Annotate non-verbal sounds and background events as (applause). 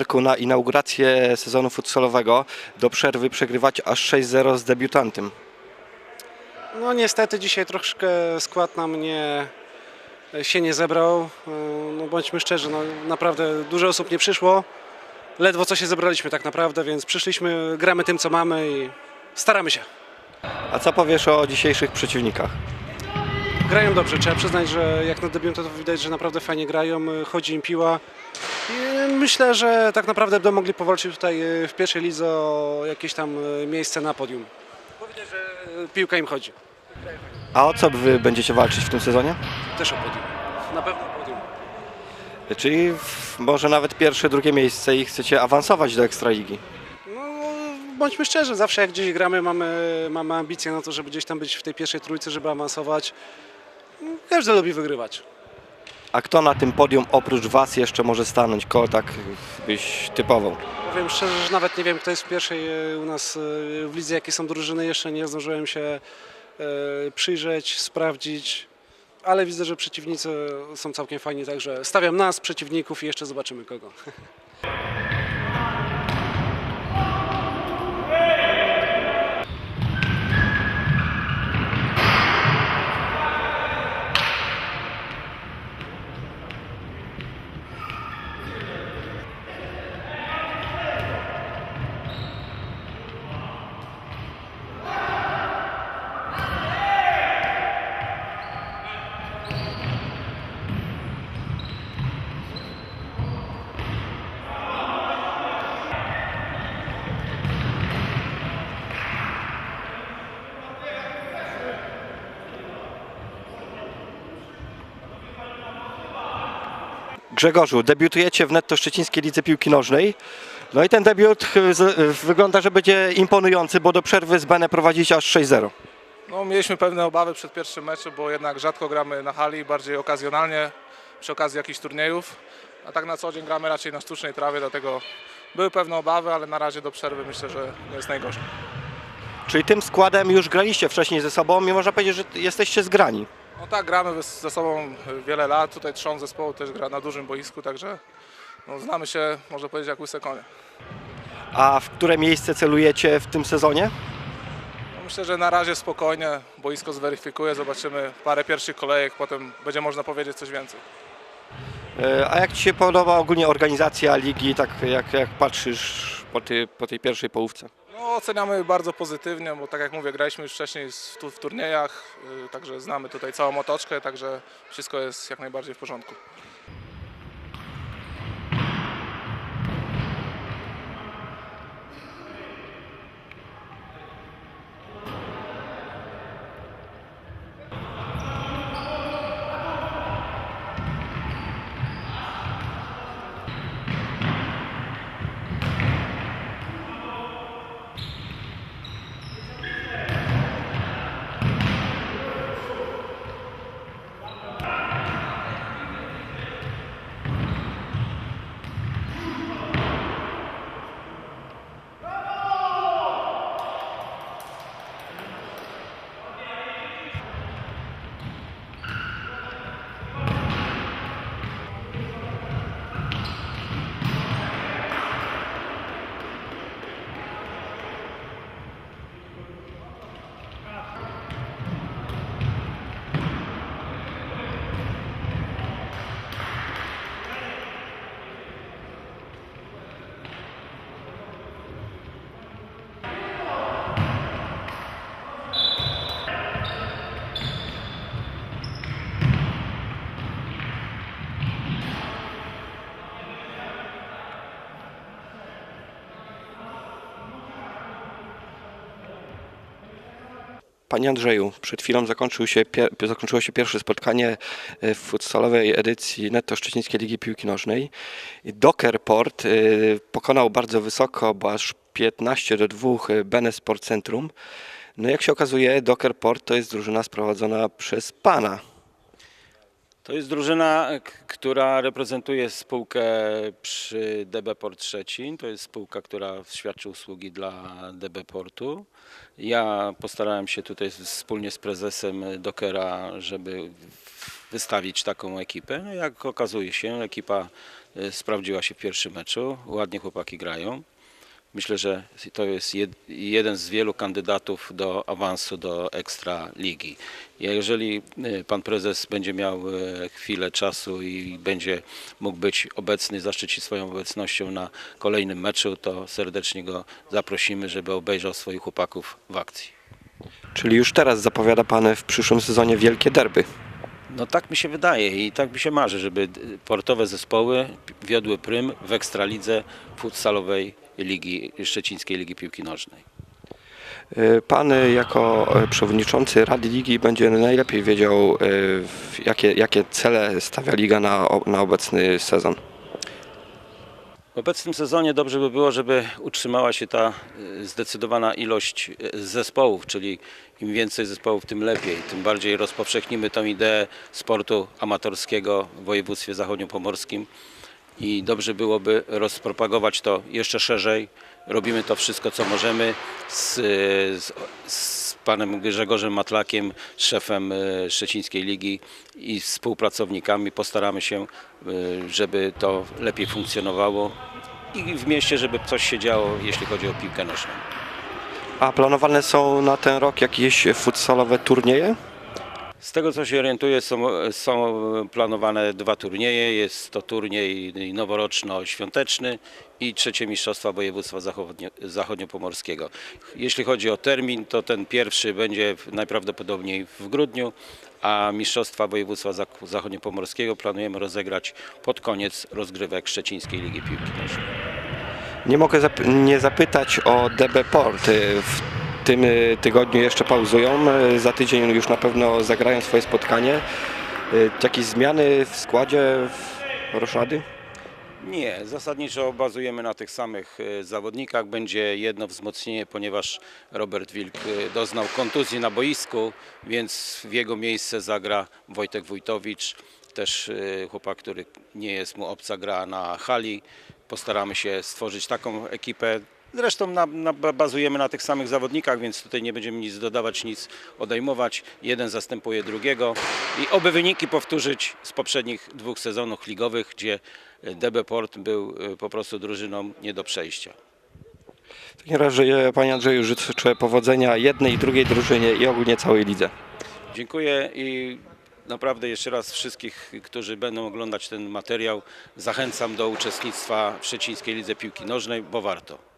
Marku, na inaugurację sezonu futsalowego do przerwy przegrywać aż 6-0 z debiutantem. No niestety dzisiaj troszkę skład nam nie, się nie zebrał. Yy, No bądźmy szczerzy, no naprawdę dużo osób nie przyszło. Ledwo co się zebraliśmy tak naprawdę, więc przyszliśmy, gramy tym co mamy i staramy się. A co powiesz o dzisiejszych przeciwnikach? Grają dobrze, trzeba przyznać, że jak na debiutantów widać, że naprawdę fajnie grają, chodzi im piła. I myślę, że tak naprawdę będą mogli powalczyć tutaj yy, w pierwszej lidze o jakieś tam yy, miejsce na podium. Bo widać, że piłka im chodzi. A o co wy będziecie walczyć w tym sezonie? Też o podium. Na pewno o podium. Czyli może nawet pierwsze, drugie miejsce i chcecie awansować do Ekstraligi. No, bądźmy szczerzy, zawsze jak gdzieś gramy, mamy, mamy ambicje na to, żeby gdzieś tam być w tej pierwszej trójce, żeby awansować. Każdy lubi wygrywać. A kto na tym podium oprócz was jeszcze może stanąć? Kogo tak byś typował? Powiem szczerze, że nawet nie wiem, kto jest w pierwszej e, u nas e, w lidze, jakie są drużyny. Jeszcze nie zdążyłem się e, przyjrzeć, sprawdzić, ale widzę, że przeciwnicy są całkiem fajni, także stawiam nas, przeciwników i jeszcze zobaczymy kogo. (laughs) Grzegorzu, debiutujecie w Netto Szczecińskiej Lidze Piłki Nożnej. No i ten debiut z- y, wygląda, że będzie imponujący, bo do przerwy z Benę prowadzicie aż 6-0. No, mieliśmy pewne obawy przed pierwszym meczem, bo jednak rzadko gramy na hali, bardziej okazjonalnie, przy okazji jakichś turniejów. A tak na co dzień gramy raczej na sztucznej trawie, dlatego były pewne obawy, ale na razie do przerwy myślę, że nie jest najgorzej. Czyli tym składem już graliście wcześniej ze sobą i można powiedzieć, że jesteście zgrani. No tak, gramy ze sobą wiele lat, tutaj trzon zespołu też gra na dużym boisku, także no, znamy się, można powiedzieć, jak łyse konie. A w które miejsce celujecie w tym sezonie? No, myślę, że na razie spokojnie, boisko zweryfikuje, zobaczymy parę pierwszych kolejek, potem będzie można powiedzieć coś więcej. Y, A jak Ci się podoba ogólnie organizacja ligi, tak jak, jak patrzysz po, tej po tej pierwszej połówce? No, oceniamy bardzo pozytywnie, bo tak jak mówię, graliśmy już wcześniej z- tu w turniejach, y, także znamy tutaj całą otoczkę, także wszystko jest jak najbardziej w porządku. Panie Andrzeju, przed chwilą zakończył się, zakończyło się pierwsze spotkanie e, w futsalowej edycji Netto Szczecińskiej Ligi Piłki Nożnej. Dockerport e, pokonał bardzo wysoko, bo aż 15 do 2 Bene Sport Centrum. No jak się okazuje, Dockerport to jest drużyna sprowadzona przez Pana. To jest drużyna, która reprezentuje spółkę przy DB Port Szczecin. To jest spółka, która świadczy usługi dla DB Portu. Ja postarałem się tutaj wspólnie z prezesem Dokera, żeby wystawić taką ekipę. No jak okazuje się, ekipa e, sprawdziła się w pierwszym meczu. Ładnie chłopaki grają. Myślę, że to jest jed, jeden z wielu kandydatów do awansu do Ekstra Ligi. Jeżeli y, pan prezes będzie miał y, chwilę czasu i będzie mógł być obecny, zaszczycić swoją obecnością na kolejnym meczu, to serdecznie go zaprosimy, żeby obejrzał swoich chłopaków w akcji. Czyli już teraz zapowiada Pan w przyszłym sezonie wielkie derby. No tak mi się wydaje i tak mi się marzy, żeby portowe zespoły wiodły prym w Ekstralidze futsalowej Ligi, Szczecińskiej Ligi Piłki Nożnej. Y, Pan jako y, przewodniczący Rady Ligi będzie najlepiej wiedział, w- jakie, jakie cele stawia Liga na, na obecny sezon. W obecnym sezonie dobrze by było, żeby utrzymała się ta zdecydowana ilość zespołów, czyli im więcej zespołów, tym lepiej. Tym bardziej rozpowszechnimy tą ideę sportu amatorskiego w województwie zachodniopomorskim i dobrze byłoby rozpropagować to jeszcze szerzej. Robimy to wszystko, co możemy z, z, z panem Grzegorzem Matlakiem, szefem y, Szczecińskiej Ligi i współpracownikami. Postaramy się, y, żeby to lepiej funkcjonowało i w mieście, żeby coś się działo, jeśli chodzi o piłkę nożną. A planowane są na ten rok jakieś futsalowe turnieje? Z tego co się orientuję, są, są planowane dwa turnieje. Jest to turniej noworoczno-świąteczny i trzecie Mistrzostwa Województwa Zachodnio, Zachodniopomorskiego. Jeśli chodzi o termin, to ten pierwszy będzie najprawdopodobniej w grudniu, a Mistrzostwa Województwa Zachodniopomorskiego planujemy rozegrać pod koniec rozgrywek Szczecińskiej Ligi Piłki Nożnej. Nie mogę zap- nie zapytać o DB Port. Y, W tym y, tygodniu jeszcze pauzują, y, za tydzień już na pewno zagrają swoje spotkanie. Y, Jakieś zmiany w składzie w Roszady? Nie, zasadniczo bazujemy na tych samych e, zawodnikach. Będzie jedno wzmocnienie, ponieważ Robert Wilk e, doznał kontuzji na boisku, więc w jego miejsce zagra Wojtek Wójtowicz, też e, chłopak, który nie jest mu obca, gra na hali. Postaramy się stworzyć taką ekipę. Zresztą na, na, bazujemy na tych samych zawodnikach, więc tutaj nie będziemy nic dodawać, nic odejmować. Jeden zastępuje drugiego i oby wyniki powtórzyć z poprzednich dwóch sezonów ligowych, gdzie DB Port był e, po prostu drużyną nie do przejścia. W takim razie, Panie Andrzeju, życzę powodzenia jednej i drugiej drużynie i ogólnie całej lidze. Dziękuję i naprawdę jeszcze raz wszystkich, którzy będą oglądać ten materiał, zachęcam do uczestnictwa w Szczecińskiej Lidze Piłki Nożnej, bo warto.